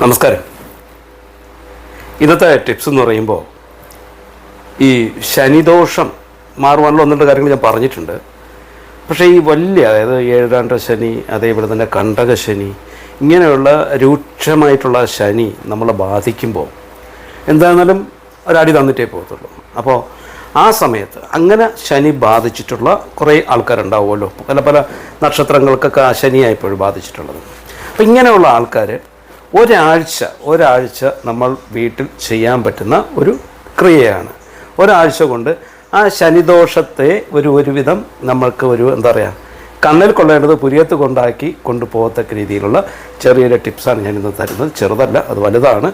നമസ്കാരം. ഇന്നത്തെ ടിപ്സ് എന്ന് പറയുമ്പോൾ ഈ ശനിദോഷം മാറുവാനുള്ള ഒന്ന് രണ്ട് കാര്യങ്ങൾ ഞാൻ പറഞ്ഞിട്ടുണ്ട്. പക്ഷേ ഈ വലിയ അതായത് ഏഴാണ്ട ശനി അതേപോലെ തന്നെ കണ്ടക ശനി ഇങ്ങനെയുള്ള രൂക്ഷമായിട്ടുള്ള ശനി നമ്മളെ ബാധിക്കുമ്പോൾ എന്തായിരുന്നാലും ഒരടി തന്നിട്ടേ പോകത്തുള്ളൂ. അപ്പോൾ ആ സമയത്ത് അങ്ങനെ ശനി ബാധിച്ചിട്ടുള്ള കുറേ ആൾക്കാരുണ്ടാവുമല്ലോ. പല പല നക്ഷത്രങ്ങൾക്കൊക്കെ ആ ശനിയായിപ്പോഴും ബാധിച്ചിട്ടുള്ളത്. അപ്പം ഇങ്ങനെയുള്ള ആൾക്കാർ ഒരാഴ്ച ഒരാഴ്ച നമ്മൾ വീട്ടിൽ ചെയ്യാൻ പറ്റുന്ന ഒരു ക്രിയയാണ്. ഒരാഴ്ച കൊണ്ട് ആ ശനിദോഷത്തെ ഒരു ഒരുവിധം നമ്മൾക്ക് ഒരു എന്താ പറയുക കണ്ണിൽ കൊള്ളേണ്ടത് പുരിയത്ത് കൊണ്ടാക്കി കൊണ്ടുപോകത്തക്ക രീതിയിലുള്ള ചെറിയൊരു ടിപ്സാണ് ഞാൻ ഇന്ന് തരുന്നത്. ചെറുതല്ല അത് വലുതാണ്.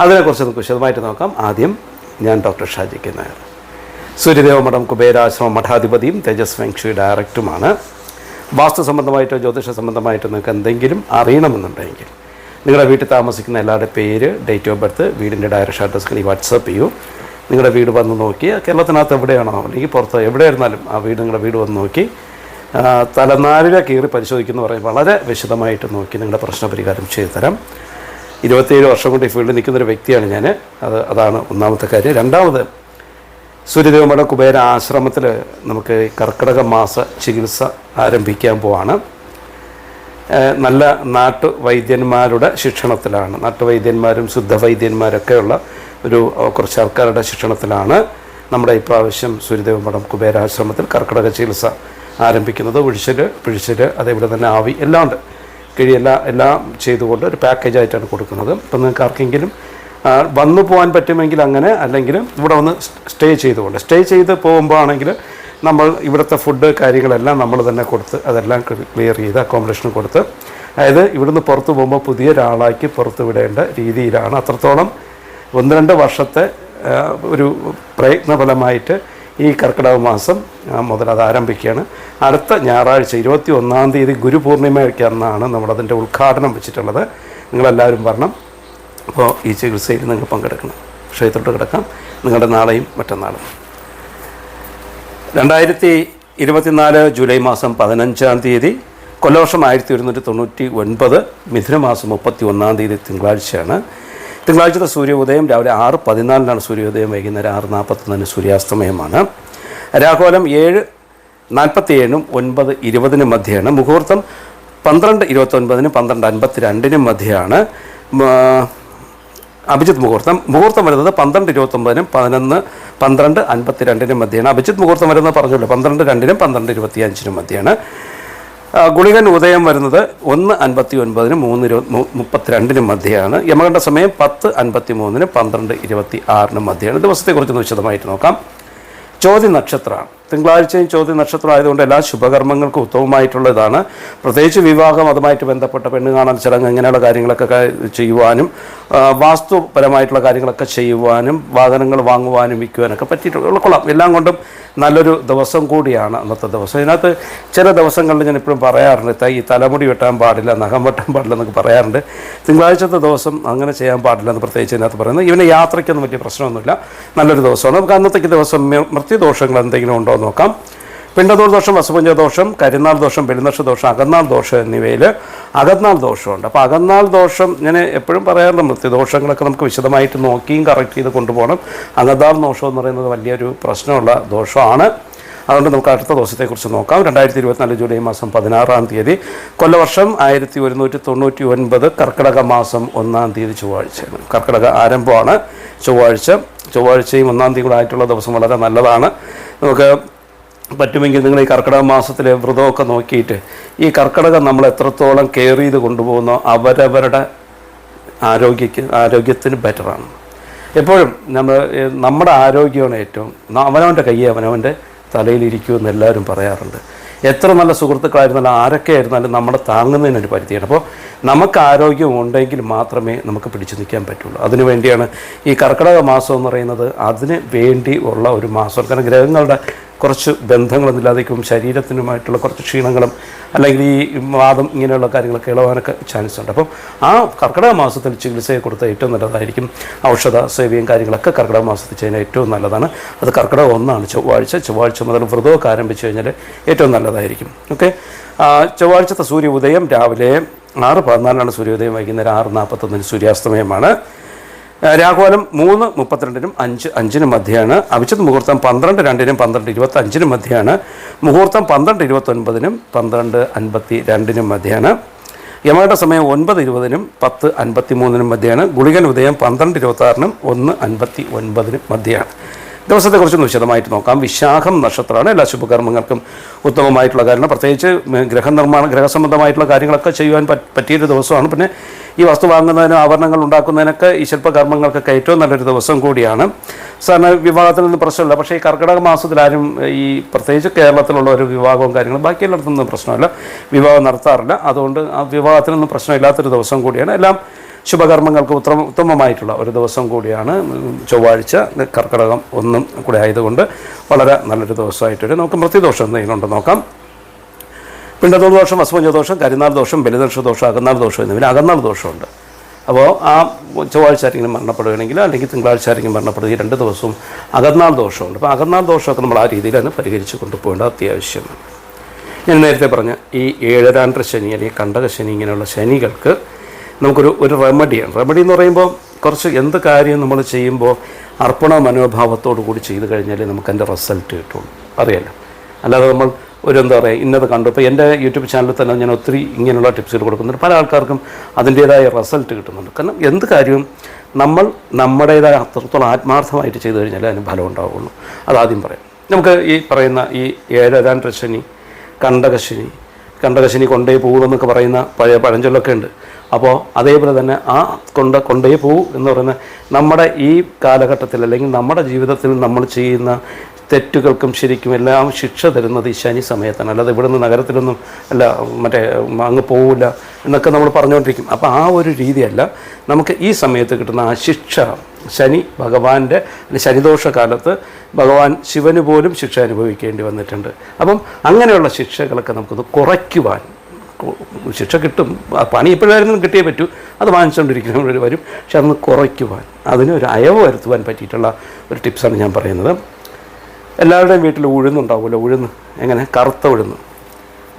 അതിനെക്കുറിച്ച് നമുക്ക് വിശദമായിട്ട് നോക്കാം. ആദ്യം ഞാൻ ഡോക്ടർ ഷാജിക്ക് നായർ. സൂര്യദേവ മഠം കുബേരാശ്രമ മഠാധിപതിയും തേജസ് വെങ്ഷി ഡയറക്ടറുമാണ് വാസ്തു സംബന്ധമായിട്ടോ ജ്യോതിഷ സംബന്ധമായിട്ടോ നിങ്ങൾക്ക് എന്തെങ്കിലും അറിയണമെന്നുണ്ടെങ്കിൽ നിങ്ങളുടെ വീട്ടിൽ താമസിക്കുന്ന എല്ലാവരുടെ പേര് ഡേറ്റ് ഓഫ് ബർത്ത് വീടിന്റെ ഡയറക്ഷൻ അഡ്രസ്സ് ഈ വാട്സപ്പ് ചെയ്യൂ. നിങ്ങളുടെ വീട് വന്ന് നോക്കി കേരളത്തിനകത്ത് എവിടെയാണോ അല്ലെങ്കിൽ പുറത്ത് എവിടെയായിരുന്നാലും ആ വീട് നിങ്ങളുടെ വീട് വന്ന് നോക്കി തലനാരിഴ കീറി പരിശോധിക്കുന്ന പറയും വളരെ വിശദമായിട്ട് നോക്കി നിങ്ങളുടെ പ്രശ്ന പരിഹാരം ചെയ്തു തരാം ഇരുപത്തേഴ് വർഷം കൊണ്ട് ഈ ഫീൽഡിൽ നിൽക്കുന്നൊരു വ്യക്തിയാണ് ഞാൻ. അത് അതാണ് ഒന്നാമത്തെ കാര്യം. രണ്ടാമത് സൂര്യദേവമഠ കുബേര ആശ്രമത്തിൽ നമുക്ക് കർക്കിടക മാസ ചികിത്സ ആരംഭിക്കാൻ പോവാണ്. നല്ല നാട്ടുവൈദ്യന്മാരുടെ ശിക്ഷണത്തിലാണ്. നാട്ടുവൈദ്യന്മാരും ശുദ്ധവൈദ്യന്മാരൊക്കെയുള്ള ഒരു കുറച്ച് ആൾക്കാരുടെ ശിക്ഷണത്തിലാണ് നമ്മുടെ ഇപ്രാവശ്യം സൂര്യദേവ മഠം കുബേരാശ്രമത്തിൽ കർക്കിടക ചികിത്സ ആരംഭിക്കുന്നത്. ഒഴിച്ചിൽ പിഴിച്ചിൽ അതേപോലെ തന്നെ ആവി എല്ലാം ഉണ്ട്. കിഴി എല്ലാം ചെയ്തുകൊണ്ട് ഒരു പാക്കേജായിട്ടാണ് കൊടുക്കുന്നത്. ഇപ്പം നിങ്ങൾക്ക് ആർക്കെങ്കിലും വന്നു പോകാൻ പറ്റുമെങ്കിൽ അങ്ങനെ അല്ലെങ്കിൽ ഇവിടെ വന്ന് സ്റ്റേ ചെയ്തുകൊണ്ട്. സ്റ്റേ ചെയ്ത് പോകുമ്പോൾ ആണെങ്കിൽ നമ്മൾ ഇവിടുത്തെ ഫുഡ് കാര്യങ്ങളെല്ലാം നമ്മൾ തന്നെ കൊടുത്ത് അതെല്ലാം ക്ലിയർ ചെയ്ത് അക്കോമഡേഷൻ കൊടുത്ത്. അതായത് ഇവിടുന്ന് പുറത്ത് പോകുമ്പോൾ പുതിയ ഒരാളാക്കി പുറത്ത് വിടേണ്ട രീതിയിലാണ്. അത്രത്തോളം ഒന്ന് രണ്ട് വർഷത്തെ ഒരു പ്രയത്നഫലമായിട്ട് ഈ കർക്കിടക മാസം മുതൽ അത് ആരംഭിക്കുകയാണ്. അടുത്ത ഞായറാഴ്ച ഇരുപത്തി ഒന്നാം തീയതി ഗുരുപൂർണിമയ്ക്ക് അന്നാണ് നമ്മളതിന്റെ ഉദ്ഘാടനം വെച്ചിട്ടുള്ളത്. നിങ്ങളെല്ലാവരും പറഞ്ഞു അപ്പോൾ ഈ ചികിത്സയിൽ നിങ്ങൾ പങ്കെടുക്കണം. ക്ഷേത്രത്തിൽ കിടക്കാം. നിങ്ങളുടെ നാളെയും മറ്റന്നാളും. രണ്ടായിരത്തി ഇരുപത്തിനാല് ജൂലൈ മാസം പതിനഞ്ചാം തീയതി കൊല്ലവർഷം ആയിരത്തി ഒരുന്നൂറ്റി തൊണ്ണൂറ്റി ഒൻപത് മിഥുനമാസം മുപ്പത്തി ഒന്നാം തീയതി തിങ്കളാഴ്ചയാണ്. തിങ്കളാഴ്ചത്തെ സൂര്യോദയം രാവിലെ ആറ് പതിനാലിനാണ് സൂര്യോദയം വൈകുന്നേരം ആറ് നാൽപ്പത്തൊന്നിന് സൂര്യാസ്തമയമാണ്. രാഘോലം ഏഴ് നാൽപ്പത്തി ഏഴിനും ഒൻപത് ഇരുപതിനും മധ്യയാണ്. മുഹൂർത്തം പന്ത്രണ്ട് ഇരുപത്തൊൻപതിനും പന്ത്രണ്ട് അൻപത്തി രണ്ടിനും മധ്യയാണ് അഭിജിത്ത് മുഹൂർത്തം. മുഹൂർത്തം വരുന്നത് പന്ത്രണ്ട് ഇരുപത്തൊമ്പതിനും പതിനൊന്ന് പന്ത്രണ്ട് അൻപത്തി രണ്ടിനും മധ്യയാണ്. അഭിജിത്ത് മുഹൂർത്തം വരുന്നത് പറഞ്ഞല്ലോ പന്ത്രണ്ട് രണ്ടിനും പന്ത്രണ്ട് ഇരുപത്തി അഞ്ചിനും മധ്യയാണ് ഗുളികൻ ഉദയം വരുന്നത് ഒന്ന് അൻപത്തി ഒൻപതിനും മൂന്ന് ഇരുപത് മുപ്പത്തി മുപ്പത്തിരണ്ടിനും മധ്യയാണ്. യമകണ്ഠ സമയം പത്ത് അൻപത്തി മൂന്നിനും പന്ത്രണ്ട് ഇരുപത്തി ആറിനും മധ്യയാണ്. ദിവസത്തെക്കുറിച്ചൊന്ന് വിശദമായിട്ട് നോക്കാം. ചോദ്യ നക്ഷത്രമാണ് തിങ്കളാഴ്ചയും ചോദ്യ നക്ഷത്രം ആയതുകൊണ്ട് എല്ലാ ശുഭകർമ്മങ്ങൾക്കും ഉത്തമമായിട്ടുള്ള ഇതാണ് പ്രത്യേകിച്ച് വിവാഹം അതുമായിട്ട് ബന്ധപ്പെട്ട പെണ്ണ് കാണൽ ചടങ്ങ് ഇങ്ങനെയുള്ള കാര്യങ്ങളൊക്കെ ചെയ്യുവാനും വാസ്തുപരമായിട്ടുള്ള കാര്യങ്ങളൊക്കെ ചെയ്യുവാനും വാഹനങ്ങൾ വാങ്ങുവാനും വിൽക്കുവാനൊക്കെ പറ്റിയിട്ടുള്ള കൊള്ളാം. എല്ലാം കൊണ്ടും നല്ലൊരു ദിവസം കൂടിയാണ് അന്നത്തെ ദിവസം. ഇതിനകത്ത് ചില ദിവസങ്ങളിൽ ഞാൻ ഇപ്പോഴും പറയാറുണ്ട് ഈ തലമുടി വെട്ടാൻ പാടില്ല നഖം വെട്ടാൻ പാടില്ല എന്നൊക്കെ പറയാറുണ്ട്. തിങ്കളാഴ്ചത്തെ ദിവസം അങ്ങനെ ചെയ്യാൻ പാടില്ല എന്ന് പ്രത്യേകിച്ച് ഇതിനകത്ത് പറയുന്നത്. ഇവന് യാത്രയ്ക്കൊന്നും വലിയ പ്രശ്നമൊന്നുമില്ല. നല്ലൊരു ദിവസമാണ്. നമുക്ക് അന്നത്തേക്ക് ദിവസം മൃത്യുദോഷങ്ങൾ എന്തെങ്കിലും ഉണ്ടോ നോക്കാം. പിണ്ടതൂർ ദോഷം ദോഷം കരിനാൾ ദോഷം പെരുന്നക്ഷ ദോഷം അകന്നാൾ ദോഷം എന്നിവയിൽ അകന്നാൾ ദോഷമുണ്ട്. അപ്പോൾ അകന്നാൾ ദോഷം ഞാൻ എപ്പോഴും പറയാറുണ്ട്. മൃത്യുദോഷങ്ങളൊക്കെ നമുക്ക് വിശദമായിട്ട് നോക്കിയും കറക്റ്റ് ചെയ്ത് കൊണ്ടുപോകണം. അകന്നാൾ ദോഷം എന്ന് പറയുന്നത് വലിയൊരു പ്രശ്നമുള്ള ദോഷമാണ്. അതുകൊണ്ട് നമുക്ക് അടുത്ത ദിവസത്തെക്കുറിച്ച് നോക്കാം. രണ്ടായിരത്തി ഇരുപത്തിനാല് ജൂലൈ മാസം പതിനാറാം തീയതി കൊല്ലവർഷം ആയിരത്തി ഒരുന്നൂറ്റി തൊണ്ണൂറ്റി ഒൻപത് കർക്കിടക മാസം ഒന്നാം തീയതി ചൊവ്വാഴ്ചയാണ്. കർക്കിടക ആരംഭമാണ്. ചൊവ്വാഴ്ച ചൊവ്വാഴ്ചയും ഒന്നാം തീയതി കൂടെ ആയിട്ടുള്ള ദിവസം വളരെ നല്ലതാണ്. നമുക്ക് പറ്റുമെങ്കിൽ നിങ്ങൾ ഈ കർക്കിടക മാസത്തിലെ വ്രതമൊക്കെ നോക്കിയിട്ട് ഈ കർക്കിടകം നമ്മൾ എത്രത്തോളം കെയർ ചെയ്ത് കൊണ്ടുപോകുന്നോ അവരവരുടെ ആരോഗ്യക്ക് ആരോഗ്യത്തിന് ബെറ്ററാണ് എപ്പോഴും നമ്മൾ നമ്മുടെ ആരോഗ്യമാണ് ഏറ്റവും അവനവന്റെ കൈ അവനവന്റെ തലയിലിരിക്കുമെന്ന് എല്ലാവരും പറയാറുണ്ട്. എത്ര നല്ല സുഹൃത്തുക്കളായിരുന്നാലും ആരൊക്കെ ആയിരുന്നാലും നമ്മളെ താങ്ങുന്നതിനൊരു പരിധിയാണ്. അപ്പോൾ നമുക്ക് ആരോഗ്യം ഉണ്ടെങ്കിൽ മാത്രമേ നമുക്ക് പിടിച്ചു നിൽക്കാൻ പറ്റുള്ളൂ. അതിനു വേണ്ടിയാണ് ഈ കർക്കിടക മാസം എന്ന് പറയുന്നത് അതിന് വേണ്ടി ഉള്ള ഒരു മാസം. കാരണം ഗ്രഹങ്ങളുടെ കുറച്ച് ബന്ധങ്ങളൊന്നും ഇല്ലാതെയും ശരീരത്തിനുമായിട്ടുള്ള കുറച്ച് ക്ഷീണങ്ങളും അല്ലെങ്കിൽ ഈ വാദം ഇങ്ങനെയുള്ള കാര്യങ്ങളൊക്കെ ഇളവാനൊക്കെ ചാൻസ് ഉണ്ട്. അപ്പം ആ കർക്കിടക മാസത്തിൽ ചികിത്സയെ കൊടുത്ത ഏറ്റവും നല്ലതായിരിക്കും. ഔഷധ സേവയും കാര്യങ്ങളൊക്കെ കർക്കിടക മാസത്തിൽ ചെയ്യുന്ന ഏറ്റവും നല്ലതാണ്. അത് കർക്കിടക ഒന്നാണ്. ചൊവ്വാഴ്ച ചൊവ്വാഴ്ച മുതൽ വ്രതമൊക്കെ ആരംഭിച്ചു കഴിഞ്ഞാൽ ഏറ്റവും നല്ലതായിരിക്കും. ഓക്കെ? ചൊവ്വാഴ്ചത്തെ സൂര്യ ഉദയം രാവിലെ ആറ് പതിനാലാണ് സൂര്യോദയം. വൈകുന്നേരം ആറ് നാൽപ്പത്തൊന്നിന് സൂര്യാസ്തമയമാണ്. രാഹുകാലം മൂന്ന് മുപ്പത്തിരണ്ടിനും അഞ്ച് അഞ്ചിനും മധ്യയാണ് അഭിജിത് മുഹൂർത്തം പന്ത്രണ്ട് രണ്ടിനും പന്ത്രണ്ട് ഇരുപത്തി അഞ്ചിനും മധ്യയാണ് മുഹൂർത്തം പന്ത്രണ്ട് ഇരുപത്തൊൻപതിനും പന്ത്രണ്ട് അൻപത്തി രണ്ടിനും മധ്യയാണ് യമയുടെ സമയം ഒൻപത് ഇരുപതിനും പത്ത് അൻപത്തി മൂന്നിനും മധ്യയാണ് ഗുളികൻ ഉദയം പന്ത്രണ്ട് ഇരുപത്താറിനും ഒന്ന് അൻപത്തി ഒൻപതിനും മധ്യയാണ് ദിവസത്തെക്കുറിച്ചൊന്ന് വിശദമായിട്ട് നോക്കാം. വിശാഖം നക്ഷത്രമാണ്. എല്ലാ ശുഭകർമ്മങ്ങൾക്കും ഉത്തമമായിട്ടുള്ള കാരണം. പ്രത്യേകിച്ച് ഗ്രഹനിർമ്മാണം ഗ്രഹസംബന്ധമായിട്ടുള്ള കാര്യങ്ങളൊക്കെ ചെയ്യുവാൻ പറ്റ് പറ്റിയൊരു ദിവസമാണ്. പിന്നെ ഈ വസ്തു വാങ്ങുന്നതിനും ആഭരണങ്ങൾ ഉണ്ടാക്കുന്നതിനൊക്കെ ഈ ശില്പകർമ്മങ്ങൾക്കൊക്കെ ഏറ്റവും നല്ലൊരു ദിവസം കൂടിയാണ്. സാറിന് വിവാഹത്തിൽ നിന്ന് പ്രശ്നമില്ല. പക്ഷേ ഈ കർക്കിടക മാസത്തിലാരും ഈ പ്രത്യേകിച്ച് കേരളത്തിലുള്ള ഒരു വിവാഹവും കാര്യങ്ങളും ബാക്കിയുള്ളിടത്തൊന്നും പ്രശ്നമില്ല. വിവാഹം നടത്താറില്ല. അതുകൊണ്ട് ആ വിവാഹത്തിനൊന്നും പ്രശ്നമില്ലാത്തൊരു ദിവസം കൂടിയാണ്. എല്ലാം ശുഭകർമ്മങ്ങൾക്ക് ഉത്തമ ഉത്തമമായിട്ടുള്ള ഒരു ദിവസം കൂടിയാണ്. ചൊവ്വാഴ്ച കർക്കിടകം ഒന്നും കൂടെ ആയതുകൊണ്ട് വളരെ നല്ലൊരു ദിവസമായിട്ടൊരു നമുക്ക് മൃത്യുദോഷം എന്തെങ്കിലും നോക്കാം. പിണ്ടത്തോട് ദോഷം അസ്മഞ്ച ദോഷം കരിനാൾ ദോഷം ബലിദർശ ദോഷം അകന്നാൾ ദോഷം എന്നിവ അകന്നാൾ ദോഷമുണ്ട്. അപ്പോൾ ആ ചൊവ്വാഴ്ച ആരെങ്കിലും മരണപ്പെടുകയാണെങ്കിൽ അല്ലെങ്കിൽ തിങ്കളാഴ്ച ആരെങ്കിലും മരണപ്പെടുക രണ്ട് ദിവസവും അകന്നാൾ ദോഷമുണ്ട്. അപ്പോൾ അകന്നാൾ ദോഷമൊക്കെ നമ്മൾ ആ രീതിയിൽ തന്നെ പരിഹരിച്ച് കൊണ്ടുപോകേണ്ടത് അത്യാവശ്യമാണ്. ഞാൻ നേരത്തെ പറഞ്ഞ ഈ ഏഴരാണ്ട ശനി അല്ലെങ്കിൽ കണ്ടക ശനി ഇങ്ങനെയുള്ള ശനികൾക്ക് നമുക്കൊരു ഒരു റെമഡിയാണ്. റെമഡി എന്ന് പറയുമ്പോൾ കുറച്ച് എന്ത് കാര്യം നമ്മൾ ചെയ്യുമ്പോൾ അർപ്പണ മനോഭാവത്തോടു കൂടി ചെയ്തു കഴിഞ്ഞാൽ നമുക്ക് അതിന്റെ റിസൾട്ട് കിട്ടുള്ളൂ അറിയാലോ? അല്ലാതെ നമ്മൾ ഒരു എന്താ പറയുക ഇന്നത് കണ്ടു. ഇപ്പോൾ എന്റെ യൂട്യൂബ് ചാനലിൽ തന്നെ ഞാൻ ഒത്തിരി ഇങ്ങനെയുള്ള ടിപ്സുകൾ കൊടുക്കുന്നുണ്ട്. പല ആൾക്കാർക്കും അതിന്റേതായ റിസൾട്ട് കിട്ടുന്നുണ്ട്. കാരണം എന്ത് കാര്യവും നമ്മൾ നമ്മുടേതായ അത്രത്തോളം ആത്മാർത്ഥമായിട്ട് ചെയ്തു കഴിഞ്ഞാൽ അതിന് ഫലം ഉണ്ടാവുള്ളൂ. അതാദ്യം പറയാം. നമുക്ക് ഈ പറയുന്ന ഈ ഏഴരാൻ ശനി കണ്ടകശനി കണ്ടകശനി കൊണ്ടേ പോകുമെന്നൊക്കെ പറയുന്ന പഴയ പഴഞ്ചൊല്ലൊക്കെ ഉണ്ട്. അപ്പോൾ അതേപോലെ തന്നെ ആ കൊണ്ട കൊണ്ടേ പോകൂ എന്ന് പറയുന്ന നമ്മുടെ ഈ കാലഘട്ടത്തിൽ അല്ലെങ്കിൽ നമ്മുടെ ജീവിതത്തിൽ നമ്മൾ ചെയ്യുന്ന തെറ്റുകൾക്കും ശരിക്കും എല്ലാം ശിക്ഷ തരുന്നത് ഈ ശനി സമയത്താണ്. അല്ലാതെ ഇവിടുന്ന് നഗരത്തിലൊന്നും അല്ല മറ്റേ അങ്ങ് പോവില്ല എന്നൊക്കെ നമ്മൾ പറഞ്ഞുകൊണ്ടിരിക്കും. അപ്പോൾ ആ ഒരു രീതിയല്ല നമുക്ക് ഈ സമയത്ത് കിട്ടുന്ന ആ ശിക്ഷ. ശനി ഭഗവാന്റെ ശനിദോഷ കാലത്ത് ഭഗവാൻ ശിവന് പോലും ശിക്ഷ അനുഭവിക്കേണ്ടി വന്നിട്ടുണ്ട്. അപ്പം അങ്ങനെയുള്ള ശിക്ഷകളൊക്കെ നമുക്കത് കുറയ്ക്കുവാൻ ശിക്ഷ കിട്ടും. പണി എപ്പോഴായിരുന്നു കിട്ടിയേ പറ്റൂ. അത് വാങ്ങിച്ചുകൊണ്ടിരിക്കുന്നവർ വരും. പക്ഷെ അതൊന്ന് കുറയ്ക്കുവാൻ അതിന് ഒരു അയവ് വരുത്തുവാൻ പറ്റിയിട്ടുള്ള ഒരു ടിപ്സാണ് ഞാൻ പറയുന്നത്. എല്ലാവരുടെയും വീട്ടിൽ ഉഴുന്നുണ്ടാവുമല്ലോ ഉഴുന്ന്. എങ്ങനെ? കറുത്ത ഉഴുന്ന്.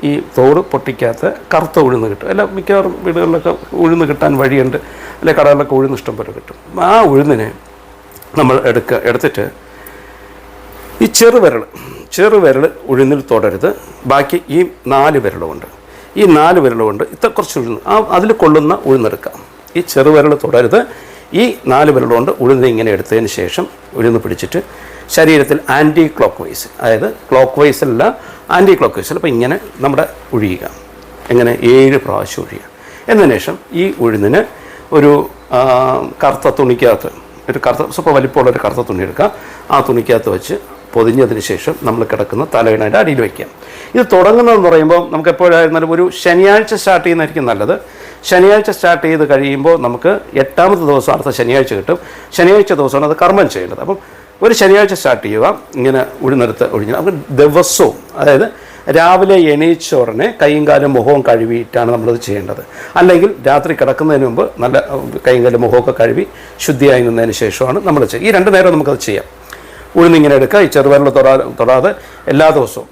ഈ തോട് പൊട്ടിക്കാത്ത കറുത്ത ഉഴുന്ന് കിട്ടും. അല്ല മിക്കവാറും വീടുകളിലൊക്കെ ഉഴുന്ന് കിട്ടാൻ വഴിയുണ്ട്. അല്ലെ കടകളിലൊക്കെ ഉഴുന്ന് ഇഷ്ടം പോലെ കിട്ടും. ആ ഉഴുന്നിനെ നമ്മൾ എടുക്കുക എടുത്തിട്ട് ഈ ചെറുവിരൽ ചെറുവിരൽ ഉഴുന്നിൽ തൊടരുത്. ബാക്കി ഈ നാല് വിരലുമുണ്ട്. ഈ നാല് വിരലുമുണ്ട് ഇത്ര കുറച്ച് ഉഴുന്ന് ആ അതിൽ കൊള്ളുന്ന ഉഴുന്നെടുക്കാം. ഈ ചെറുവിരൽ തൊടരുത്. ഈ നാല് വിരലുകൊണ്ട് ഉഴുന്ന് ഇങ്ങനെ എടുത്തതിന് ശേഷം ഉഴുന്ന് പിടിച്ചിട്ട് ശരീരത്തിൽ ആന്റി ക്ലോക്ക് വൈസ് അതായത് ക്ലോക്ക് വൈസ് അല്ല ആന്റി ക്ലോക്ക് വൈസ് അപ്പോൾ ഇങ്ങനെ നമ്മുടെ ഒഴിയുക എങ്ങനെ ഏഴ് പ്രാവശ്യം ഒഴിയുക എന്നതിന് ശേഷം ഈ ഉഴുന്നിന് ഒരു കറുത്ത തുണിക്കകത്ത് ഒരു കറുത്ത സ്വപ്പം വലിപ്പമുള്ള ഒരു കറുത്ത തുണി എടുക്കുക. ആ തുണിക്കകത്ത് വെച്ച് പൊതിഞ്ഞതിന് ശേഷം നമ്മൾ കിടക്കുന്ന തലയിണയുടെ അടിയിൽ വയ്ക്കാം ഇത് തുടങ്ങുന്നതെന്ന് പറയുമ്പോൾ നമുക്ക് എപ്പോഴായിരുന്നാലും ഒരു ശനിയാഴ്ച സ്റ്റാർട്ട് ചെയ്യുന്നതായിരിക്കും നല്ലത്. ശനിയാഴ്ച സ്റ്റാർട്ട് ചെയ്ത് കഴിയുമ്പോൾ നമുക്ക് എട്ടാമത്തെ ദിവസം അടുത്ത ശനിയാഴ്ച കിട്ടും. ശനിയാഴ്ച ദിവസമാണ് അത് കർമ്മം ചെയ്യേണ്ടത്. അപ്പം ഒരു ശനിയാഴ്ച സ്റ്റാർട്ട് ചെയ്യുക ഇങ്ങനെ ഉഴുന്നെടുത്ത് ഒഴിഞ്ഞ് നമുക്ക് ദിവസവും അതായത് രാവിലെ എണീച്ച ഉടനെ കൈയും കാലും മുഖവും കഴുകിയിട്ടാണ് നമ്മളത് ചെയ്യേണ്ടത്. അല്ലെങ്കിൽ രാത്രി കിടക്കുന്നതിന് മുമ്പ് നല്ല കൈയും കാലും മുഖമൊക്കെ കഴുകി ശുദ്ധിയായി നിന്നതിന് ശേഷമാണ് നമ്മൾ ചെയ്യുക. ഈ രണ്ട് നേരം നമുക്കത് ചെയ്യാം. ഉഴുന്നിങ്ങനെ എടുക്കുക ഈ ചെറുവിരൽ തൊടാ തൊടാതെ എല്ലാ ദിവസവും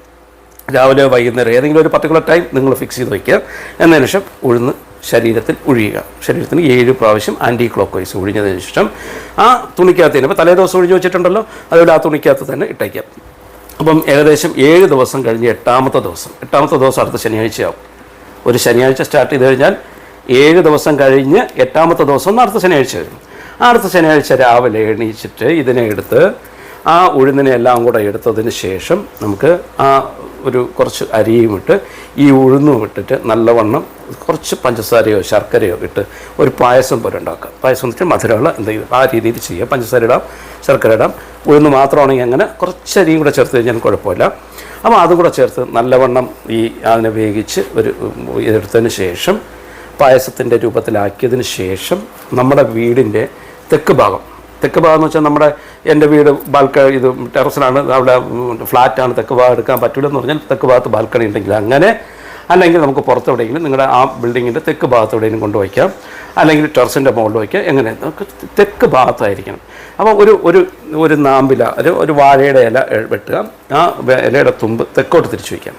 രാവിലെ വൈകുന്നേരം ഏതെങ്കിലും ഒരു പർട്ടിക്കുലർ ടൈം നിങ്ങൾ ഫിക്സ് ചെയ്ത് വയ്ക്കുക എന്നതിന് ശേഷം ഉഴുന്ന് ശരീരത്തിൽ ഒഴിയുക. ശരീരത്തിന് ഏഴ് പ്രാവശ്യം ആന്റി ക്ലോക്ക് വൈസ് ഒഴിഞ്ഞതിന് ശേഷം ആ തുണിക്കകത്ത് തന്നെ ഇപ്പോൾ തലേ ദിവസം ഒഴിഞ്ഞ് വെച്ചിട്ടുണ്ടല്ലോ അതുപോലെ ആ തുണിക്കകത്ത് തന്നെ ഇട്ടേക്കാം. അപ്പം ഏകദേശം ഏഴ് ദിവസം കഴിഞ്ഞ് എട്ടാമത്തെ ദിവസം എട്ടാമത്തെ ദിവസം അടുത്ത ശനിയാഴ്ചയാവും. ഒരു ശനിയാഴ്ച സ്റ്റാർട്ട് ചെയ്ത് കഴിഞ്ഞാൽ ഏഴ് ദിവസം കഴിഞ്ഞ് എട്ടാമത്തെ ദിവസം അടുത്ത ശനിയാഴ്ച വരും. ആ അടുത്ത ശനിയാഴ്ച രാവിലെ എണീച്ചിട്ട് ഇതിനെ എടുത്ത് ആ ഉഴുന്നിനെ എല്ലാം കൂടെ എടുത്തതിന് ശേഷം നമുക്ക് ആ ഒരു കുറച്ച് അരിയും ഇട്ട് ഈ ഉഴുന്നും ഇട്ടിട്ട് നല്ലവണ്ണം കുറച്ച് പഞ്ചസാരയോ ശർക്കരയോ ഇട്ട് ഒരു പായസം പോലെ ഉണ്ടാക്കാം. പായസം എന്ന് വെച്ചാൽ മധുരമുള്ള എന്തെങ്കിലും ആ രീതിയിൽ ചെയ്യുക പഞ്ചസാര ഇടാം ശർക്കര ഇടാം. ഉഴുന്ന് മാത്രമാണെങ്കിൽ അങ്ങനെ കുറച്ച് അരിയും കൂടെ ചേർത്ത് കഴിഞ്ഞാൽ കുഴപ്പമില്ല. അപ്പോൾ അതും കൂടെ ചേർത്ത് നല്ലവണ്ണം ഈ അതിനെ വേവിച്ച് ഒരു എടുത്തതിന് ശേഷം പായസത്തിന്റെ രൂപത്തിലാക്കിയതിന് ശേഷം നമ്മുടെ വീടിന്റെ തെക്ക് ഭാഗം തെക്ക് ഭാഗം എന്ന് വെച്ചാൽ നമ്മുടെ എന്റെ വീട് ബാൽക്ക ഇത് ടെറസിലാണ് അവിടെ ഫ്ലാറ്റാണ് തെക്ക് ഭാഗം എടുക്കാൻ പറ്റില്ലെന്ന് പറഞ്ഞാൽ തെക്ക് ഭാഗത്ത് ബാൽക്കണി ഉണ്ടെങ്കിൽ അങ്ങനെ അല്ലെങ്കിൽ നമുക്ക് പുറത്ത് എവിടെയെങ്കിലും നിങ്ങളുടെ ആ ബിൽഡിങ്ങിന്റെ തെക്ക് ഭാഗത്ത് എവിടെയെങ്കിലും കൊണ്ടുവയ്ക്കാം അല്ലെങ്കിൽ ടെറസിന്റെ മുകളിൽ വയ്ക്കാം എങ്ങനെ നമുക്ക് തെക്ക് ഭാഗത്തായിരിക്കണം. അപ്പോൾ ഒരു ഒരു ഒരു നാമ്പില ഒരു ഒരു വാഴയുടെ ഇല വെട്ടുക ആ ഇലയുടെ തുമ്പ് തെക്കോട്ട് തിരിച്ചു വയ്ക്കാം.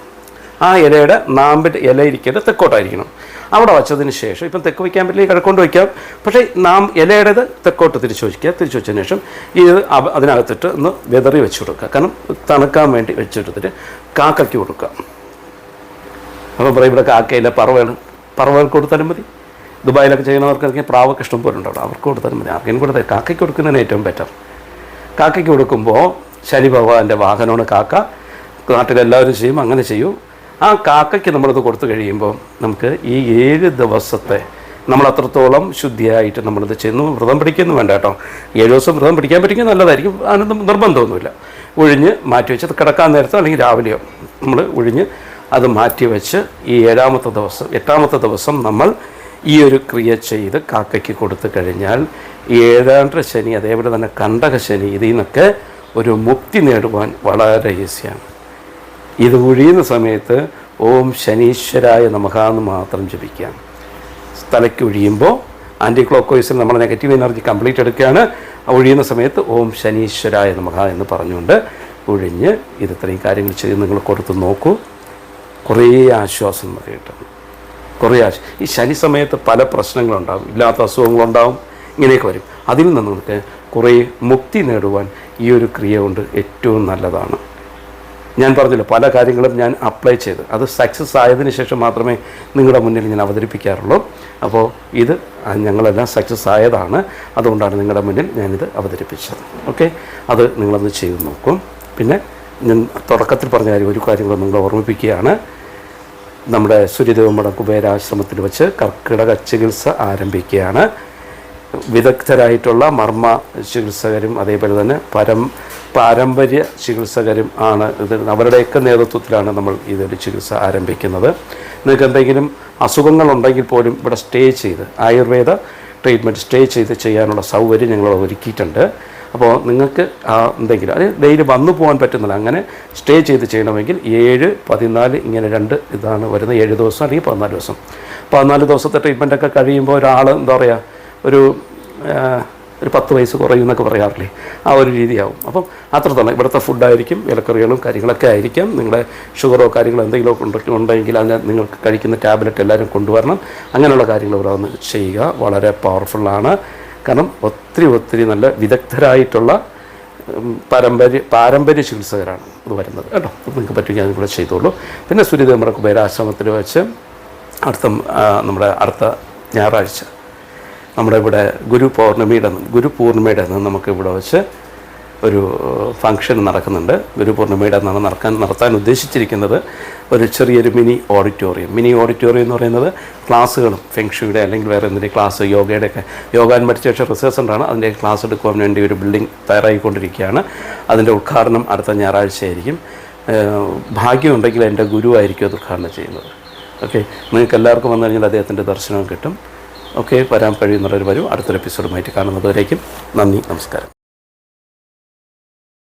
ആ ഇലയുടെ നാമ്പിന്റെ ഇല ഇരിക്കേണ്ടത് തെക്കോട്ടായിരിക്കണം. അവിടെ വച്ചതിന് ശേഷം ഇപ്പം തെക്ക് വയ്ക്കാൻ പറ്റില്ല കിഴക്കൊണ്ട് വയ്ക്കാം പക്ഷേ നാം ഇലയുടേത് തെക്കോട്ട് തിരിച്ചു വയ്ക്കുക തിരിച്ചു വെച്ചതിന് ശേഷം ഇത് അതിനകത്തിട്ട് ഒന്ന് വെതറി വെച്ച് കൊടുക്കുക കാരണം തണുക്കാൻ വേണ്ടി വെച്ചെടുത്തിട്ട് കാക്കയ്ക്ക് കൊടുക്കുക. അപ്പം പറയും ഇവിടെ കാക്കയില്ല പറവകൾ പറവകൾക്ക് കൊടുത്താലും മതി. ദുബായിലൊക്കെ ചെയ്യുന്നവർക്കൊക്കെ പ്രാവൊക്കെ ഇഷ്ടം പോലെ ഉണ്ടാവും. അവർക്ക് കൊടുത്താലും മതി. ആർക്കെങ്കിലും കൊടുത്താൽ കാക്കയ്ക്ക് കൊടുക്കുന്നതിന് ഏറ്റവും ബെറ്റർ കാക്കയ്ക്ക് കൊടുക്കുമ്പോൾ ശനി ഭഗവാന്റെ വാഹനമാണ് കാക്ക. നാട്ടിലെല്ലാവരും ചെയ്യും അങ്ങനെ ചെയ്യും. ആ കാക്കയ്ക്ക് നമ്മളത് കൊടുത്തു കഴിയുമ്പോൾ നമുക്ക് ഈ ഏഴ് ദിവസത്തെ നമ്മൾ അത്രത്തോളം ശുദ്ധിയായിട്ട് നമ്മളിത് ചെയ്യുന്നു വ്രതം പിടിക്കുന്നു വേണ്ട കേട്ടോ. ഏഴ് ദിവസം വ്രതം പിടിക്കാൻ പറ്റുമെങ്കിൽ നല്ലതായിരിക്കും. അതിന് നിർബന്ധമൊന്നുമില്ല. ഒഴിഞ്ഞ് മാറ്റി വെച്ച് കിടക്കാൻ നേരത്തോ അല്ലെങ്കിൽ രാവിലെയോ നമ്മൾ ഒഴിഞ്ഞ് അത് മാറ്റി വെച്ച് ഈ ഏഴാമത്തെ ദിവസം എട്ടാമത്തെ ദിവസം നമ്മൾ ഈ ഒരു ക്രിയ ചെയ്ത് കാക്കയ്ക്ക് കൊടുത്തു കഴിഞ്ഞാൽ ഏഴാണ്ട് ശനി അതേപോലെ തന്നെ കണ്ടക ശനി ഇതിൽ നിന്നൊക്കെ ഒരു മുക്തി നേടുവാൻ വളരെ ഈസിയാണ്. ഇത് ഒഴിയുന്ന സമയത്ത് ഓം ശനീശ്വരായ നമുക്ക് എന്ന് മാത്രം ജപിക്കാം. തലയ്ക്ക് ഒഴിയുമ്പോൾ ആന്റി ക്ലോക്ക് വൈസിൽ നമ്മൾ നെഗറ്റീവ് എനർജി കംപ്ലീറ്റ് എടുക്കുകയാണ്. ഒഴിയുന്ന സമയത്ത് ഓം ശനീശ്വരായ നമുക്ക് എന്ന് പറഞ്ഞുകൊണ്ട് ഒഴിഞ്ഞ് ഇത് ഇത്രയും കാര്യങ്ങൾ ചെയ്ത് നിങ്ങൾ കൊടുത്ത് നോക്കൂ. കുറേ ആശ്വാസം കിട്ടും. കുറേ ആശ്വാസം ഈ ശനി സമയത്ത് പല പ്രശ്നങ്ങളുണ്ടാകും ഇല്ലാത്ത അസുഖങ്ങളുണ്ടാകും ഇങ്ങനെയൊക്കെ വരും. അതിൽ നിന്ന് നമുക്ക് കുറേ മുക്തി നേടുവാൻ ഈ ഒരു ക്രിയ കൊണ്ട് ഏറ്റവും നല്ലതാണ്. ഞാൻ പറഞ്ഞല്ലോ പല കാര്യങ്ങളും ഞാൻ അപ്ലൈ ചെയ്ത്. അത് സക്സസ് ആയതിനു ശേഷം മാത്രമേ നിങ്ങളുടെ മുന്നിൽ ഞാൻ അവതരിപ്പിക്കാറുള്ളൂ. അപ്പോൾ ഇത് ഞങ്ങളെല്ലാം സക്സസ് ആയതാണ്. അതുകൊണ്ടാണ് നിങ്ങളുടെ മുന്നിൽ ഞാനിത് അവതരിപ്പിച്ചത്. ഓക്കെ അത് നിങ്ങളൊന്ന് ചെയ്ത് നോക്കും. പിന്നെ ഞാൻ തുടക്കത്തിൽ പറഞ്ഞ കാര്യം ഒരു കാര്യം കൂടെ നിങ്ങളെ ഓർമ്മിപ്പിക്കുകയാണ്. നമ്മുടെ സൂര്യദേവമഠ കുബേരാശ്രമത്തിൽ വെച്ച് കർക്കിടക ചികിത്സ ആരംഭിക്കുകയാണ്. വിദഗ്ധരായിട്ടുള്ള മർമ്മ ചികിത്സകരും അതേപോലെ തന്നെ പരം പാരമ്പര്യ ചികിത്സകരും ആണ് ഇത് അവരുടെയൊക്കെ നേതൃത്വത്തിലാണ് നമ്മൾ ഇതൊരു ചികിത്സ ആരംഭിക്കുന്നത്. നിങ്ങൾക്ക് എന്തെങ്കിലും അസുഖങ്ങളുണ്ടെങ്കിൽ പോലും ഇവിടെ സ്റ്റേ ചെയ്ത് ആയുർവേദ ട്രീറ്റ്മെന്റ് സ്റ്റേ ചെയ്ത് ചെയ്യാനുള്ള സൗകര്യം ഞങ്ങൾ ഒരുക്കിയിട്ടുണ്ട്. അപ്പോൾ നിങ്ങൾക്ക് ആ എന്തെങ്കിലും അത് ഡെയിലി വന്നു പോകാൻ പറ്റുന്നില്ല. അങ്ങനെ സ്റ്റേ ചെയ്ത് ചെയ്യണമെങ്കിൽ ഏഴ് പതിനാല് ഇങ്ങനെ രണ്ട് ഇതാണ് വരുന്നത്. ഏഴ് ദിവസം അല്ലെങ്കിൽ പതിനാല് ദിവസം. പതിനാല് ദിവസത്തെ ട്രീറ്റ്മെന്റൊക്കെ കഴിയുമ്പോൾ ഒരാൾ എന്താ പറയുക ഒരു ഒരു പത്ത് വയസ്സ് കുറയും എന്നൊക്കെ പറയാറില്ലേ? ആ ഒരു രീതിയാവും. അപ്പം അത്രത്തോളം. ഇവിടുത്തെ ഫുഡായിരിക്കും ഇലക്കറികളും കാര്യങ്ങളൊക്കെ ആയിരിക്കും. നിങ്ങളുടെ ഷുഗറോ കാര്യങ്ങളോ എന്തെങ്കിലും ഉണ്ടെ- ഉണ്ടെങ്കിൽ അതിന് നിങ്ങൾക്ക് കഴിക്കുന്ന ടാബ്ലറ്റ് എല്ലാവരും കൊണ്ടുവരണം. അങ്ങനെയുള്ള കാര്യങ്ങൾ ഇവിടെ വന്ന് ചെയ്യുക. വളരെ പവർഫുള്ളാണ് കാരണം ഒത്തിരി ഒത്തിരി നല്ല വിദഗ്ധരായിട്ടുള്ള പാരമ്പര്യ പാരമ്പര്യ ചികിത്സകരാണ് ഇത് വരുന്നത്. കേട്ടോ? നിങ്ങൾക്ക് പറ്റുമെങ്കിൽ അതും കൂടെ ചെയ്തോളൂ. പിന്നെ സൂര്യദേവ് നമ്മുടെ കുബേരാശ്രമത്തിൽ വെച്ച് അടുത്ത നമ്മുടെ അടുത്ത ഞായറാഴ്ച നമ്മുടെ ഇവിടെ ഗുരു പൗർണമിയുടെ ഗുരു പൂർണിമയുടെ അന്ന് നമുക്ക് ഇവിടെ വെച്ച് ഒരു ഫംഗ്ഷൻ നടക്കുന്നുണ്ട്. ഗുരു പൂർണിമയുടെ അന്നാണ് നടക്കാൻ നടത്താൻ ഉദ്ദേശിച്ചിരിക്കുന്നത് ഒരു ചെറിയൊരു മിനി ഓഡിറ്റോറിയം. മിനി ഓഡിറ്റോറിയം എന്ന് പറയുന്നത് ക്ലാസ്സുകളും ഫെങ്ഷുയുടെ അല്ലെങ്കിൽ വേറെ എന്തെങ്കിലും ക്ലാസ് യോഗയുടെ ഒക്കെ യോഗ ആൻഡ് മെഡിറ്റേഷൻ റിസർച്ച് സെന്ററാണ് അതിന്റെ ക്ലാസ് എടുക്കുവാൻ വേണ്ടി ഒരു ബിൽഡിംഗ് തയ്യാറായിക്കൊണ്ടിരിക്കുകയാണ്. അതിന്റെ ഉദ്ഘാടനം അടുത്ത ഞായറാഴ്ചയായിരിക്കും. ഭാഗ്യമുണ്ടെങ്കിൽ എന്റെ ഗുരുവായിരിക്കും അത് ഉദ്ഘാടനം ചെയ്യുന്നത്. ഓക്കെ? നിങ്ങൾക്ക് എല്ലാവർക്കും വന്നു കഴിഞ്ഞാൽ അദ്ദേഹത്തിന്റെ ദർശനം കിട്ടും. ഓക്കെ വരാൻ കഴിയുന്നവർ വരും അടുത്തൊരു എപ്പിസോഡുമായിട്ട് കാണുന്നതുവരേക്കും നന്ദി നമസ്കാരം.